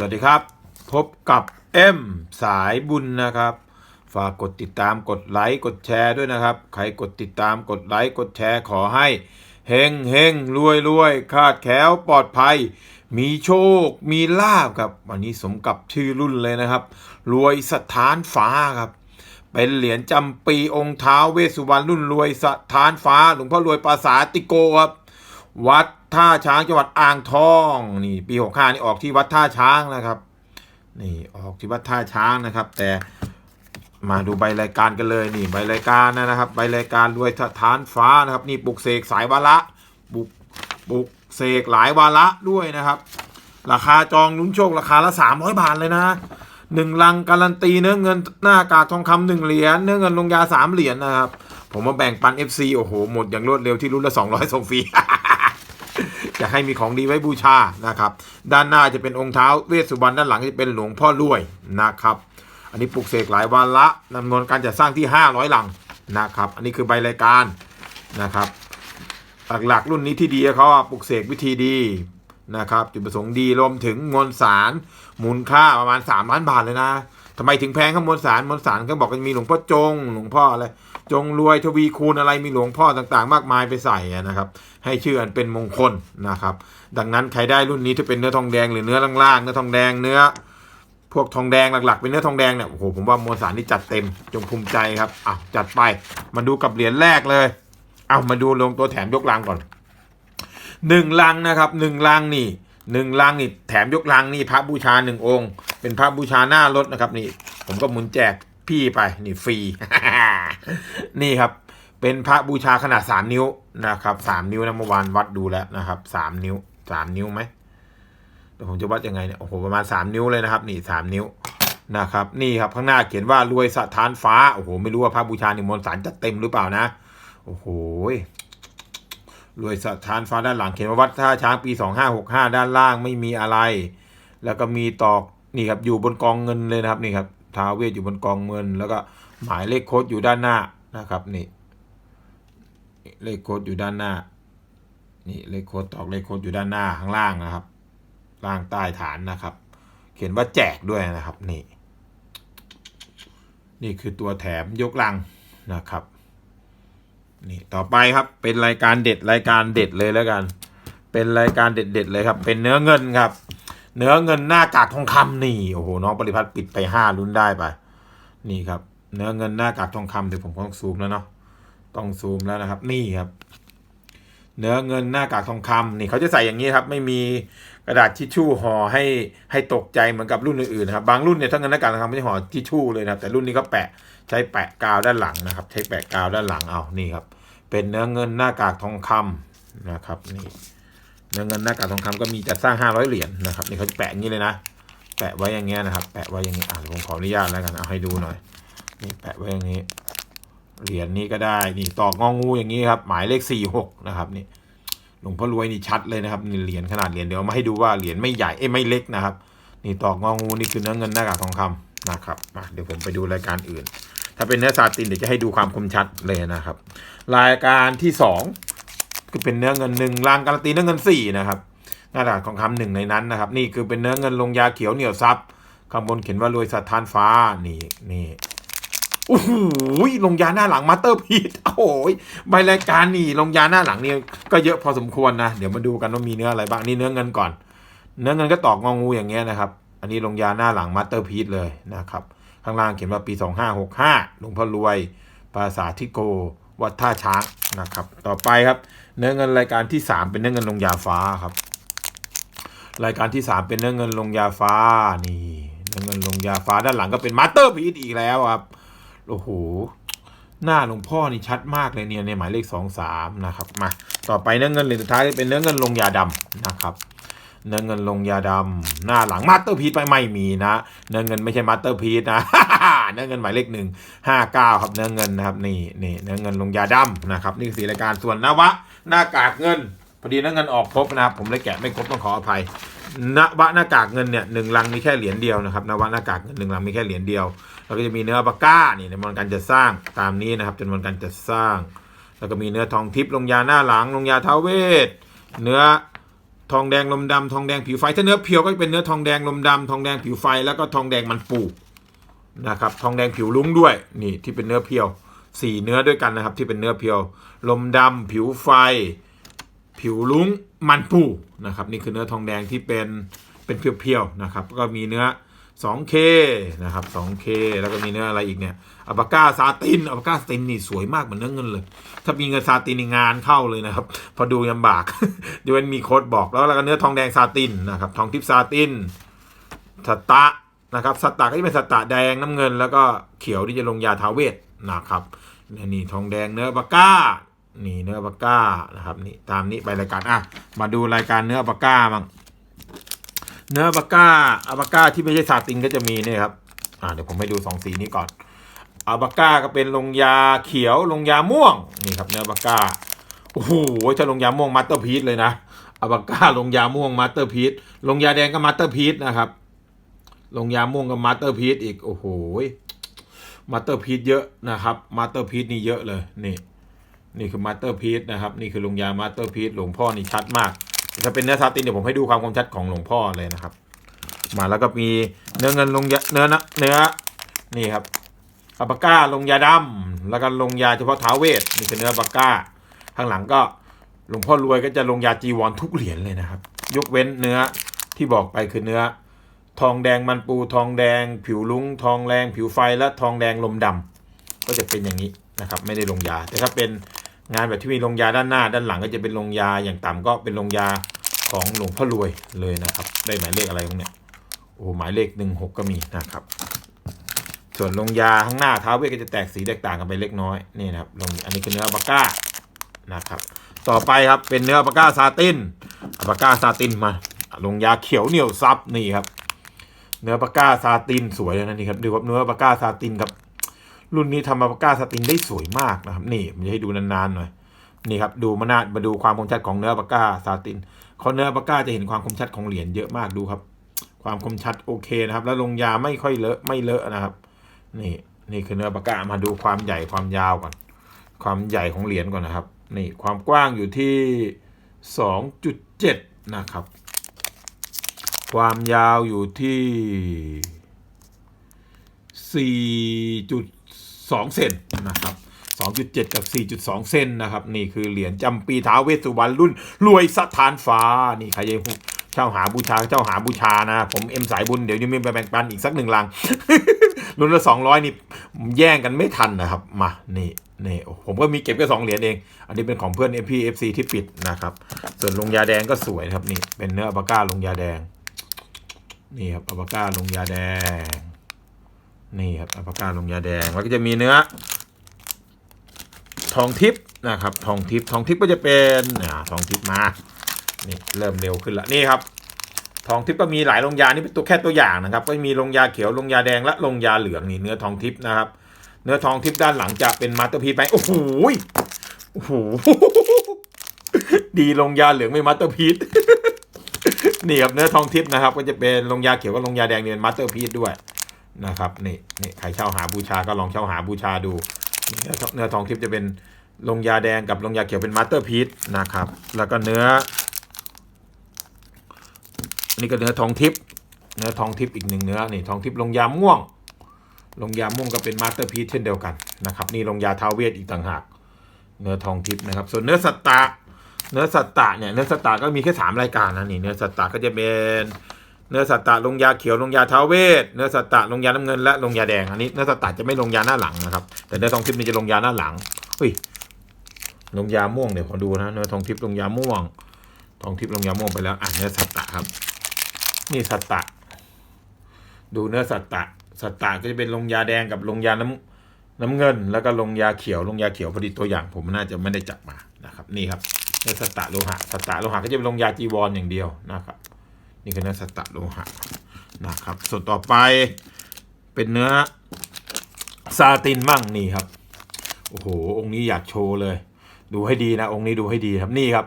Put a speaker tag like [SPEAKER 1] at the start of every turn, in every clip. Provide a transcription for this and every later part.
[SPEAKER 1] สวัสดีครับ พบกับเอ็มสายบุญนะครับ ฝากกดติดตามกดไลค์กดแชร์ด้วยนะครับ ใครกดติดตามกดไลค์กดแชร์ขอให้เฮงเฮงรวยรวยคาดแคล้วปลอดภัย มีโชค มีลาบครับ วันนี้สมกับชื่อรุ่นเลยนะครับ รวยสถานฟ้าครับ เป็นเหรียญจำปีองค์เท้าเวสุวรรณรุ่นรวยสถานฟ้าหลวงพ่อรวยปราสาติโกครับ วัดท่าช้างจังหวัดอ่างทองนี่ปีหกห้านี่ออกที่วัดท่าช้างนะครับนี่ออกที่วัดท่าช้างนะครับ แต่มาดูใบรายการกันเลยนี่ใบรายการนะครับใบรายการรวยสถานฟ้านะครับ นี่ปลุกเสกสายวาระบุกปลุกเสกหลายวาระด้วยนะครับ ราคาจองลุ้นโชคราคาละ300บาทเลยนะหนึ่งลังการันตีเนื้อเงินหน้ากากทองคำหนึ่งเหรียญเนื้อเงินลงยาสามเหรียญนะครับ ผมมาแบ่งปัน FC โอ้โห หมดอย่างรวดเร็วที่รุ่นละ200ส่งฟรี จะให้มีของดีไว้บูชานะครับ ด้านหน้าจะเป็นองค์เท้าเวสสุวรรณด้านหลังจะเป็นหลวงพ่อรวยนะครับ อันนี้ปลุกเสกหลายวาระจำนวนการจัดสร้างที่ 500 หลังนะครับ อันนี้คือใบรายการนะครับหลักๆรุ่นนี้ที่ดีเขาปลุกเสกวิธีดีนะครับจุดประสงค์ดีรวมถึงมวลสารมูลค่าประมาณ3ล้านบาทเลยนะทำไมถึงแพงครับมวลสารมวลสารก็บอกว่ามีหลวงพ่อจง หลวงพ่ออะไร จงรวยทวีคูณอะไรมีหลวงพ่อต่างๆ มากมายไปใส่นะครับ ให้ชื่ออันเป็นมงคลนะครับ ดังนั้นใครได้รุ่นนี้ถ้าเป็นเนื้อทองแดงหรือเนื้อล่างๆเนื้อทองแดงเนื้อ พวกทองแดงหลักๆ เป็นเนื้อทองแดงเนี่ยโอ้โหผมว่ามวลสารนี่จัดเต็มจงภูมิใจครับอะจัดไปมาดูกับเหรียญแรกเลยเอามาดูลงตัวแถมยกลังก่อนหนึ่งลังนะครับหนึ่งลังนี่หนึ่งลังนี่แถมยกลังนี่พระบูชาหนึ่งองค์ เป็นพระบูชาหน้ารถนะครับนี่ ผมก็หมุนแจก พี่ไปนี่ฟรี นี่ครับ เป็นพระบูชาขนาดสามนิ้วนะครับสามนิ้วนะเมื่อวานวัดดูแล้วนะครับสามนิ้วสามนิ้วไหมเดี๋ยวผมจะวัดยังไงเนี่ยโอ้โหประมาณ3นิ้วเลยนะครับ นี่3นิ้วนะครับ นี่ครับข้างหน้าเขียนว่ารวยสถานฟ้าโอ้โหไม่รู้ว่าพระบูชานิมนต์สารจะเต็มหรือเปล่านะ โอ้โหรวยสถานฟ้าด้านหลังเขียนว่าวัดท่าช้างปี2565ด้านล่างไม่มีอะไร แล้วก็มีตอกนี่ครับอยู่บนกองเงินเลยนะครับนี่ครับ ท้าเวทอยู่บนกองเงิน แล้วก็หมายเลขโค้ดอยู่ด้านหน้านะครับนี่เลขโค้ดอยู่ด้านหน้านี่เลขโค้ดตอกเลขโค้ดอยู่ด้านหน้าข้างล่างนะครับ ล่างใต้ฐานนะครับ เขียนว่าแจกด้วยนะครับนี่นี่คือตัวแถมยกลังนะครับนี่ต่อไปครับเป็นรายการเด็ดรายการเด็ดเลยแล้วกัน เป็นรายการเด็ดๆเลยครับ เป็นเนื้อเงินครับ เนื้อเงินหน้ากากทองคำนี่โอ้โหน้องปริพัฒน์ปิดไปห้ารุ่นได้ไป นี่ครับ เนื้อเงินหน้ากากทองคำเดี๋ยวผมต้องซูมแล้วเนาะต้องซูมแล้วนะครับ นี่ครับ เนื้อเงินหน้ากากทองคำนี่เขาจะใส่อย่างนี้ครับ ไม่มีกระดาษทิชชู่ห่อให้ให้ตกใจเหมือนกับรุ่นอื่นๆนะครับบางรุ่นเนี่ยถ้าเงินหน้ากากทองคำไม่ใช่ห่อทิชชู่เลยนะครับแต่รุ่นนี้ก็แปะใช้แปะกาวด้านหลังนะครับ ใช้แปะกาวด้านหลังเอานี่ครับ เป็นเนื้อเงินหน้ากากทองคำนะครับ นี่ เนื้อเงินหน้ากากทองคำก็มีจัดสร้าง500เหรียญนะครับนี่เขาจะแปะอย่างนี้เลยนะ แปะไว้อย่างเงี้ยนะครับ แปะไว้อย่างนี้อะผมขออนุญาตแล้วกันเอาให้ดูหน่อย นี่แปะไว้อย่างนี้เหรียญนี้ก็ได้นี่ตอกงองูอย่างนี้ครับ หมายเลขสี่หกนะครับนี่หลวงพ่อรวยนี่ชัดเลยนะครับนี่เหรียญขนาดเหรียญเดี๋ยวมาให้ดูว่าเหรียญไม่ใหญ่เอ้ไม่เล็กนะครับ นี่ตอกงองูนี่คือเนื้อเงินหน้ากากทองคำนะครับมาเดี๋ยวผมไปดูรายการอื่น ถ้าเป็นเนื้อซาตินเดี๋ยวจะให้ดูความคมชัดเลยนะครับ รายการที่สอง ก็เป็นเนื้อเงินหนึ่งรางการันตีเนื้อเงินสี่นะครับหน้ากากทองคำหนึ่งในนั้นนะครับ นี่คือเป็นเนื้อเงินลงยาเขียวเหนียวซับข้างบนเขียนว่ารวยสัตว์ทานฟ้านี่นี่โอ้โหลงยาหน้าหลังมาสเตอร์พีทโอ้โหใบรายการนี่ลงยาหน้าหลังนี่ก็เยอะพอสมควรนะ เดี๋ยวมาดูกันว่ามีเนื้ออะไรบ้างนี่เนื้อเงินก่อน เนื้อเงินก็ตอกงองูอย่างเงี้ยนะครับ อันนี้ลงยาหน้าหลังมาสเตอร์พีทเลยนะครับ ข้างล่างเขียนว่าปี 2565หลวงพ่อรวยปราสาททิโก วัดท่าช้างนะครับ ต่อไปครับ เนื้อเงินรายการที่ 3 เป็นเนื้อเงินลงยาฟ้าครับ รายการที่ 3 เป็นเนื้อเงินลงยาฟ้านี่เนื้อเงินลงยาฟ้าด้านหลังก็เป็นมาสเตอร์พีทอีกแล้วครับโอ้โหหน้าหลวงพ่อนี่ชัดมากเลยเนี่ยในหมายเลขสองสามนะครับมาต่อไปเนื้อเงินเหรียญสุดท้ายเป็นเนื้อเงินลงยาดำนะครับเนื้อเงินลงยาดำหน้าหลังมาสเตอร์พีทไปไม่มีนะ เนื้อเงินไม่ใช่มาสเตอร์พีทนะ เนื้อเงินหมายเลขหนึ่งห้าเก้าครับเนื้อเงินนะครับนี่นี่เนื้อเงินลงยาดำนะครับนี่คือสีรายการส่วนนวะหน้ากากเงินพอดีเนื้อเงินออกครบนะครับผมเลยแกะไม่ครบต้องขออภัยนวะหน้ากากเงินเนี่ยหนึ่งลังมีแค่เหรียญเดียวนะครับนวะหน้ากากเงินหนึ่งลังมีแค่เหรียญเดียวแล้วก็จะมีเนื้อปากก้านี่ในมวลการจัดสร้างตามนี้นะครับจำนวนการจัดสร้าง แล้วก็มีเนื้อทองทิพย์ลงยาหน้าหลังลงยาเท้าเวทเนื้อทองแดงลมดำทองแดงผิวไฟถ้าเนื้อเพียวก็จะเป็นเนื้อทองแดงลมดำทองแดงผิวไฟแล้วก็ทองแดงมันปู นะครับทองแดงผิวลุ้งด้วยนี่ที่เป็นเนื้อเพียวสี่เนื้อด้วยกันนะครับ ที่เป็นเนื้อเพียว ลมดำผิวไฟ ผิวลุ้งมันปูนะครับ นี่คือเนื้อทองแดงที่เป็นเป็นเพียวๆนะครับ ก็มีเนื้อ 2K นะครับ 2K แล้วก็มีเนื้ออะไรอีกเนี่ยอัปาก้าซาตินอัปาก้าซาตินนี่สวยมากเหมือนเนื้อเงินเลย ถ้ามีเงินซาตินในงานเข้าเลยนะครับ พอดูยำบากเดี๋ยวมันมีโค้ดบอกแล้วแล้วก็เนื้อทองแดงซาตินนะครับ ทองทิพซาตินสตะ นะครับสตะก็จะเป็นสตะแดงน้ำเงิน แล้วก็เขียวที่จะลงยาทาเวทนะครับนี่ทองแดงเนื้อปาก้านี่เนื้อปาก้านะครับนี่ตามนี้ไปรายการอะมาดูรายการเนื้อปาก้าบ้างเนื้อปาก้าอัปาก้าที่ไม่ใช่ซาตินก็จะมีเนี่ยครับอ่าเดี๋ยวผมให้ดูสองสีนี้ก่อนอัปาก้าก็เป็นลงยาเขียวลงยาม่วงนี่ครับเนื้อปาก้าโอ้โหถ้าลงยาม่วงมาสเตอร์พีซเลยนะอัปาก้าลงยาม่วงมาสเตอร์พีซลงยาแดงก็มาสเตอร์พีซนะครับ ลงยาม่วงก็มาสเตอร์พีซอีก โอ้โหมาสเตอร์พีซเยอะนะครับมาสเตอร์พีซนี่เยอะเลยนี่ นี่คือมาสเตอร์พีซนะครับ นี่คือลงยามาสเตอร์พีซหลวงพ่อนี่ชัดมากถ้าเป็นเนื้อซาตินเดี๋ยวผมให้ดูความคมชัดของหลวงพ่อเลยนะครับ มาแล้วก็มีเนื้อเงินลงยาเนื้อนะเนื้อนี่ครับอัปาก้าลงยาดำแล้วก็ลงยาเฉพาะท้าเวทนี่คือเนื้ออัปาก้าข้างหลังก็หลวงพ่อรวยก็จะลงยาจีวรทุกเหรียญเลยนะครับ ยกเว้นเนื้อที่บอกไปคือเนื้อ ทองแดงมันปูทองแดง ผิวลุงทองแรงผิวไฟและทองแดงลมดำก็จะเป็นอย่างนี้นะครับไม่ได้ลงยา แต่ถ้าเป็นงานแบบที่มีลงยาด้านหน้า ด้านหลังก็จะเป็นลงยาอย่างต่ำก็เป็นลงยาของหลวงพ่อรวยเลยนะครับ ได้หมายเลขอะไรตรงเนี้ยโอ้หมายเลขหนึ่งหกก็มีนะครับ ส่วนลงยาข้างหน้าท้าเวก็จะแตกสีแตกต่างกันไปเล็กน้อยนี่นะครับลงอันนี้คือเนื้อปาก้านะครับต่อไปครับเป็นเนื้อปาก้าซาตินปาก้าซาตินมาลงยาเขียวเหนียวซับนี่ครับ เนื้อปากกาซาตินสวยเลยนะนี่ครับดูครับเนื้อปากกาซาตินครับ รุ่นนี้ทำมาปากกาซาตินได้สวยมากนะครับ นี่ผมจะให้ดูนานๆหน่อยนี่ครับดูมานาดมาดูความคมชัดของเนื้อปากกาซาตินเขาเนื้อปากกาจะเห็นความคมชัดของเหรียญเยอะมากดูครับ ความคมชัดโอเคนะครับ แล้วลงยาไม่ค่อยเลอะไม่เลอะนะครับ นี่นี่คือเนื้อปากกามาดูความใหญ่ความยาวก่อน ความใหญ่ของเหรียญก่อนนะครับ นี่ความกว้างอยู่ที่สองจุดเจ็ดนะครับ ความยาวอยู่ที่ 4.2 เซนนะครับ 2.7 กับ 4.2 เซนนะครับ นี่คือเหรียญจำปีท้าเวสสุวรรณรุ่น รวยสถานฟ้า นี่ใครยังเช่าหาบูชาเจ้าหาบูชานะ ผมเอ็มสายบุญเดี๋ยวยังมีไปแบ่งปันอีกสักหนึ่งลังรุ่นละ 200 นี่แย่งกันไม่ทันนะครับ มา นี่นี่ผมก็มีเก็บแค่สองเหรียญเอง อันนี้เป็นของเพื่อน MP FC ที่ปิดนะครับ ส่วนลงยาแดงก็สวยครับนี่ เป็นเนื้ออัปาก้าลงยาแดง นี่ครับอัปก้าลงยาแดง นี่ครับอัปก้าลงยาแดง แล้วก็จะมีเนื้อ ทองทิพย์นะครับ ทองทิพย์ทองทิพย์ก็จะเป็นอ่าทองทิพย์มานี่เริ่มเร็วขึ้นละนี่ครับ ทองทิพย์ก็มีหลายลงยานี่เป็นตัวแค่ตัวอย่างนะครับ ก็มีลงยาเขียวลงยาแดงและลงยาเหลืองนี่เนื้อทองทิพย์นะครับ เนื้อทองทิพย์ด้านหลังจะเป็นมาสเตอร์พีไหมโอ้โหโอ้โหดีลงยาเหลืองไม่มาสเตอร์พีซ นี่ครับเนื้อทองทิพย์นะครับ ก็จะเป็นลงยาเขียวกับลงยาแดงเนี่ยมาสเตอร์พีซด้วยนะครับนี่นี่ใครเช่าหาบูชาก็ลองเช่าหาบูชาดูเนื้อเนื้อทองทิพย์จะเป็นลงยาแดงกับลงยาเขียวเป็นมาสเตอร์พีซนะครับ แล้วก็เนื้อ นี่ก็เนื้อทองทิพย์เนื้อทองทิพย์อีกหนึ่งเนื้อนี่ทองทิพย์ลงยาม่วง ลงยาม่วงก็เป็นมาสเตอร์พีซเช่นเดียวกันนะครับ นี่ลงยาทาวเวทอีกต่างหาก เนื้อทองทิพย์นะครับ ส่วนเนื้อสัตตะ เนื้อสัตตะเนี่ยเนื้อสัตตะก็มีแค่สามรายการนะนี่เนื้อสัตตะก็จะเป็นเนื้อสัตตะลงยาเขียวลงยาเทาเวทเนื้อสัตตะลงยาน้ำเงินและลงยาแดงอันนี้เนื้อสัตตะจะไม่ลงยาหน้าหลังนะครับ แต่เนื้อทองทิพย์นี่จะลงยาหน้าหลังเฮ้ยลงยาม่วงเดี๋ยวขอดูนะเนื้อทองทิพย์ลงยาม่วง ทองทิพย์ลงยาม่วงไปแล้วอะเนื้อสัตตะครับ นี่สัตตะ ดูเนื้อสัตตะสัตตะก็จะเป็นลงยาแดงกับลงยาน้ำน้ำเงิน แล้วก็ลงยาเขียวลงยาเขียวพอดีตัวอย่าง ผมน่าจะไม่ได้จับมานะครับ นี่ครับ เนื้อสัตตะโลหะ สัตตะโลหะก็จะเป็นลงยาจีวรอย่างเดียวนะครับ นี่คือเนื้อสัตตะโลหะนะครับ ส่วนต่อไปเป็นเนื้อซาตินมั่งนี่ครับ โอ้โห องค์นี้อยากโชว์เลย ดูให้ดีนะ องค์นี้ดูให้ดีครับ นี่ครับ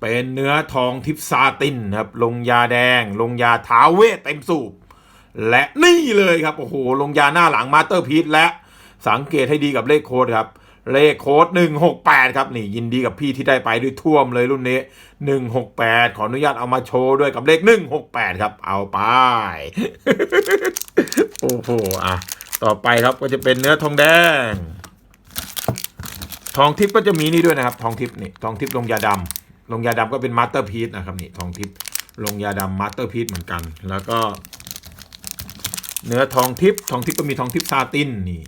[SPEAKER 1] เป็นเนื้อทองทิพซาตินครับ ลงยาแดง ลงยาท้าเวทเต็มสูบ และนี่เลยครับ โอ้โห ลงยาหน้าหลังมาสเตอร์พีซและสังเกตให้ดีกับเลขโค้ดครับ เลขโค้ด168 ครับ นี่ยินดีกับพี่ที่ได้ไปด้วยท่วมเลยรุ่นนี้ 168 ขออนุญาตเอามาโชว์ด้วยกับเลข 168 ครับ เอาไป โอ้โหอะ ต่อไปครับก็จะเป็นเนื้อทองแดง ทองทิพย์ก็จะมีนี่ด้วยนะครับ ทองทิพย์นี่ ทองทิพย์ลงยาดำลงยาดำก็เป็นมาสเตอร์พีซนะครับนี่ ทองทิพย์ลงยาดำมาสเตอร์พีซเหมือนกัน แล้วก็ เนื้อทองทิพย์ทองทิพย์ก็มีทองทิพย์ซาตินนี่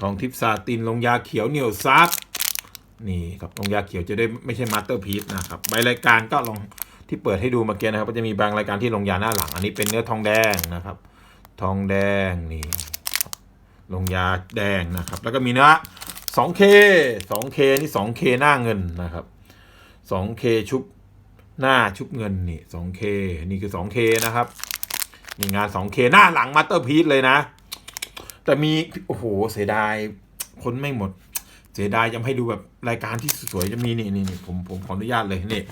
[SPEAKER 1] ทองทิพซาตินลงยาเขียวเหนียวซับนี่ครับลงยาเขียวจะได้ไม่ใช่มาสเตอร์พีซนะครับใบรายการก็ลองที่เปิดให้ดูเมื่อกี้นะครับก็จะมีบางรายการที่ลงยาหน้าหลัง อันนี้เป็นเนื้อทองแดงนะครับ ทองแดงนี่ลงยาแดงนะครับ แล้วก็มีเนื้อ 2K 2K นี่ 2K หน้าเงินนะครับ 2K ชุบหน้าชุบเงินนี่ 2K นี่คือ 2K นะครับนี่งาน 2K หน้าหลังมาสเตอร์พีซเลยนะ แต่มี โอ้โห เสียดายคนไม่หมด เสียดายยังให้ดูแบบรายการที่สวยๆจะมีนี่นี่นี่ผมผมขออนุญาตเลยนี่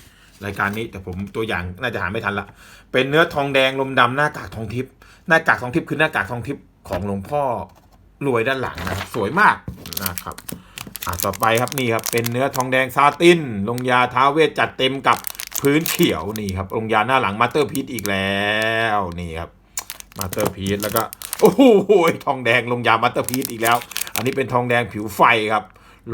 [SPEAKER 1] รายการนี้แต่ผมตัวอย่างน่าจะหาไม่ทันละ เป็นเนื้อทองแดงลมดำหน้ากากทองทิพย์หน้ากากทองทิพย์คือหน้ากากทองทิพย์ของหลวงพ่อรวยด้านหลังนะครับสวยมากนะครับอะต่อไปครับนี่ครับเป็นเนื้อทองแดงซาตินลงยาท้าเวทจัดเต็มกับพื้นเขียวนี่ครับลงยาหน้าหลังมาสเตอร์พีซอีกแล้วนี่ครับมาสเตอร์พีซแล้วก็ โอ้โหทองแดงลงยามาสเตอร์พีซอีกแล้ว อันนี้เป็นทองแดงผิวไฟครับ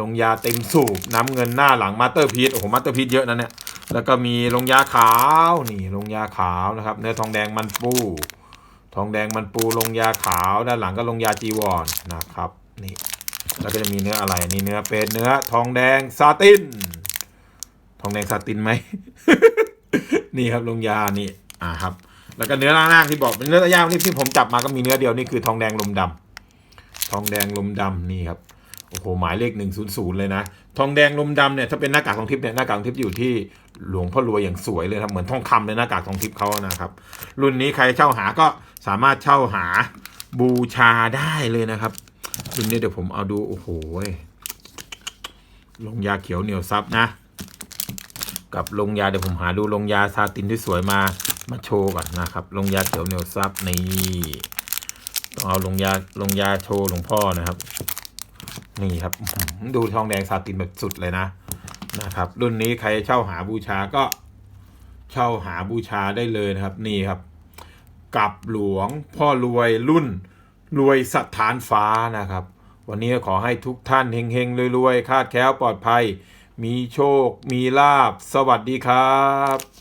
[SPEAKER 1] ลงยาเต็มสูบน้ำเงินหน้าหลังมาสเตอร์พีซโอ้โหมาสเตอร์พีซเยอะนะเนี่ยแล้วก็มีลงยาขาวนี่ลงยาขาวนะครับ เนื้อทองแดงมันปู ทองแดงมันปูลงยาขาวด้านหลังก็ลงยาจีวรนะครับนี่แล้วก็จะมีเนื้ออะไรนี่เนื้อเป็นเนื้อทองแดงซาตินทองแดงซาตินไหมนี่ครับลงยานี่อ่าครับ แล้วก็เนื้อล่างๆที่บอกเป็นเนื้อย่างที่ที่ผมจับมาก็มีเนื้อเดียวนี่คือทองแดงลมดำทองแดงลมดำนี่ครับโอ้โหหมายเลขหนึ่งศูนย์ศูนย์เลยนะทองแดงลมดำเนี่ยถ้าเป็นหน้ากากทองทิพย์เนี่ยหน้ากากทองทิพย์อยู่ที่หลวงพ่อรวยอย่างสวยเลยครับเหมือนทองคำเลยหน้ากากทองทิพย์เขานะครับ รุ่นนี้ใครเช่าหาก็สามารถเช่าหาบูชาได้เลยนะครับรุ่นนี้เดี๋ยวผมเอาดูโอ้โหลงยาเขียวเหนียวซับนะ กับลงยาเดี๋ยวผมหาดูลงยาซาตินที่สวยมา มาโชว์ก่อนนะครับ ลงยาเขียวเหนียวซับนี่ต้องเอาลงยาลงยาโชว์หลวงพ่อนะครับ นี่ครับ ดูทองแดงซาตินแบบสุดเลยนะนะครับ รุ่นนี้ใครเช่าหาบูชาก็เช่าหาบูชาได้เลยนะครับ นี่ครับกับหลวงพ่อรวยรุ่นรวยสถานฟ้านะครับ วันนี้ขอให้ทุกท่านเฮงๆรวยๆคาดแคล้วปลอดภัย มีโชค มีลาบ สวัสดีครับ